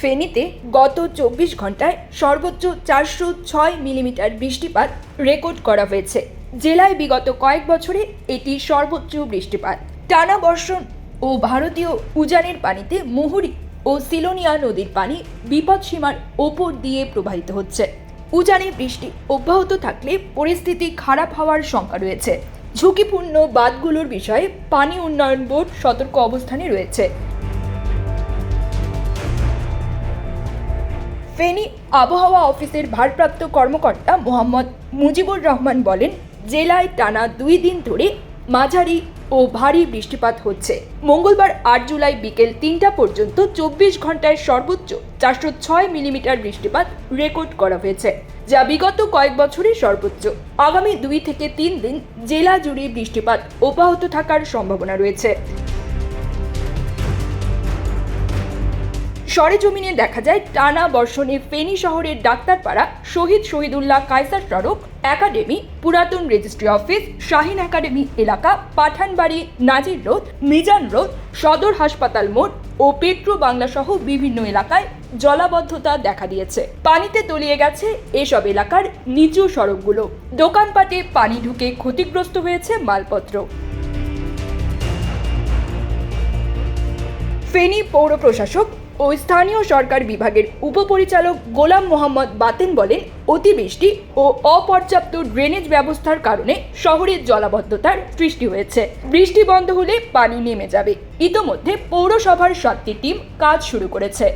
ফেনীতে গত চব্বিশ ঘন্টায় সর্বোচ্চ চারশো ছয় মিলিমিটার বৃষ্টিপাত রেকর্ড করা হয়েছে। জেলায় বিগত কয়েক বছরে এটি সর্বোচ্চ বৃষ্টিপাত। টানা বর্ষণ ও ভারতীয় উজানের পানিতে মুহুরী ও সিলোনিয়া নদীর পানি বিপদসীমার ওপর দিয়ে প্রবাহিত হচ্ছে। উজানে বৃষ্টি অব্যাহত থাকলে পরিস্থিতি খারাপ হওয়ার শঙ্কা রয়েছে। ঝুঁকিপূর্ণ বাঁধগুলোর বিষয়ে পানি উন্নয়ন বোর্ড সতর্ক অবস্থানে রয়েছে। ফেনী আবহাওয়া অফিসের ভারপ্রাপ্ত কর্মকর্তা মোহাম্মদ মুজিবুর রহমান বলেন, জেলায় টানা দুই দিন ধরে মাঝারি ও ভারী বৃষ্টিপাত হচ্ছে। মঙ্গলবার আট জুলাই বিকেল তিনটা পর্যন্ত চব্বিশ ঘন্টায় সর্বোচ্চ চারশো ছয় মিলিমিটার বৃষ্টিপাত রেকর্ড করা হয়েছে, যা বিগত কয়েক বছরের সর্বোচ্চ। আগামী দুই থেকে তিন দিন জেলা জুড়ে বৃষ্টিপাত অব্যাহত থাকার সম্ভাবনা রয়েছে। সরেজমিনে দেখা যায় টানা বর্ষণে ফেনী শহরের ডাক্তারপাড়া, শহীদ শহীদুল্লাহ কায়সার সড়ক, একাডেমি, পুরাতন রেজিস্ট্রি অফিস, শাহিন একাডেমি এলাকা, পাঠানবাড়ি, নাজির রোড, মিজান রোড, সদর হাসপাতাল মোড় ও পেট্রো বাংলা সহ বিভিন্ন এলাকায় জলাবদ্ধতা দেখা দিয়েছে। পানিতে তলিয়ে গেছে এসব এলাকার নিচু সড়কগুলো। দোকানপাটে পানি ঢুকে ক্ষতিগ্রস্ত হয়েছে মালপত্র। ফেনী পৌর প্রশাসক ও স্থানীয় সরকার বিভাগের উপপরিচালক গোলাম মোহাম্মদ বাতেন বলেন, অতিবৃষ্টি ও অপর্যাপ্ত ড্রেনেজ ব্যবস্থার কারণে শহরের জলাবদ্ধতার সৃষ্টি হয়েছে। বৃষ্টি বন্ধ হলে পানি নেমে যাবে। ইতোমধ্যে পৌরসভার সাতটি টিম কাজ শুরু করেছে।